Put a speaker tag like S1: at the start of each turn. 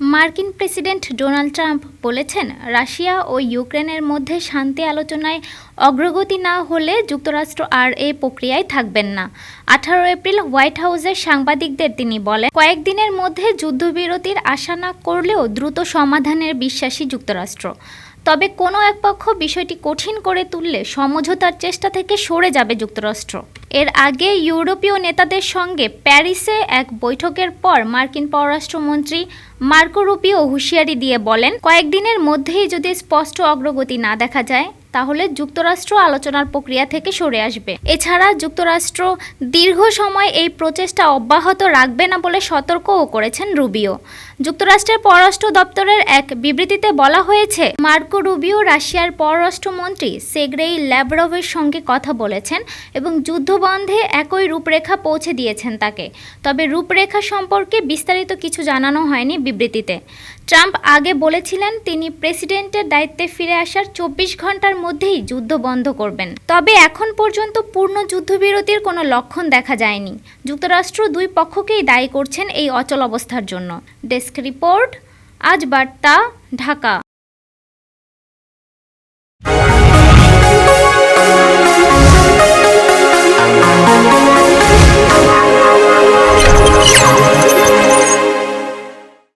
S1: মার্কিন president Donald Trump বলেছেন, রাশিয়া ও ইউক্রেনের মধ্যে শান্তি আলোচনায় অগ্রগতি না হলে যুক্তরাষ্ট্র আর এই প্রক্রিয়ায় থাকবেন না। আঠারো এপ্রিল হোয়াইট হাউসের সাংবাদিকদের তিনি বলেন, কয়েকদিনের মধ্যে যুদ্ধবিরতির আশা না করলেও দ্রুত সমাধানের বিশ্বাসী যুক্তরাষ্ট্র। তবে কোনো এক পক্ষ বিষয়টি কঠিন করে তুললে সমঝোতার চেষ্টা থেকে সরে যাবে যুক্তরাষ্ট্র। এর আগে ইউরোপীয় নেতাদের সঙ্গে প্যারিসে এক বৈঠকের পর মার্কিন পররাষ্ট্রমন্ত্রী মার্কো রুপিও হুঁশিয়ারি দিয়ে বলেন, কয়েকদিনের মধ্যেই যদি স্পষ্ট অগ্রগতি না দেখা যায়, তাহলে যুক্তরাষ্ট্র আলোচনার প্রক্রিয়া থেকে সরে আসবে। এছাড়া যুক্তরাষ্ট্র দীর্ঘ সময় এই প্রচেষ্টা অব্যাহত রাখবে না বলে সতর্কও করেছেন রুবিও। যুক্তরাষ্ট্রের পররাষ্ট্র দপ্তরের এক বিবৃতিতে বলা হয়েছে, মার্কো রুবিও রাশিয়ার পররাষ্ট্রমন্ত্রী সেগ্রেই ল্যাভরভের সঙ্গে কথা বলেছেন এবং যুদ্ধবন্ধে একই রূপরেখা পৌঁছে দিয়েছেন তাকে। তবে রূপরেখা সম্পর্কে বিস্তারিত কিছু জানানো হয়নি বিবৃতিতে। ট্রাম্প আগে বলেছিলেন তিনি প্রেসিডেন্টের দায়িত্বে ফিরে আসার চব্বিশ ঘণ্টার মধ্যেই যুদ্ধ বন্ধ করবেন। তবে এখন পর্যন্ত পূর্ণ যুদ্ধবিরতির কোনো লক্ষণ দেখা যায়নি। যুক্তরাষ্ট্র দুই পক্ষকেই দায়ী করছেন এই অচল অবস্থার জন্য। ডেস্ক রিপোর্ট, আজ বার্তা, ঢাকা।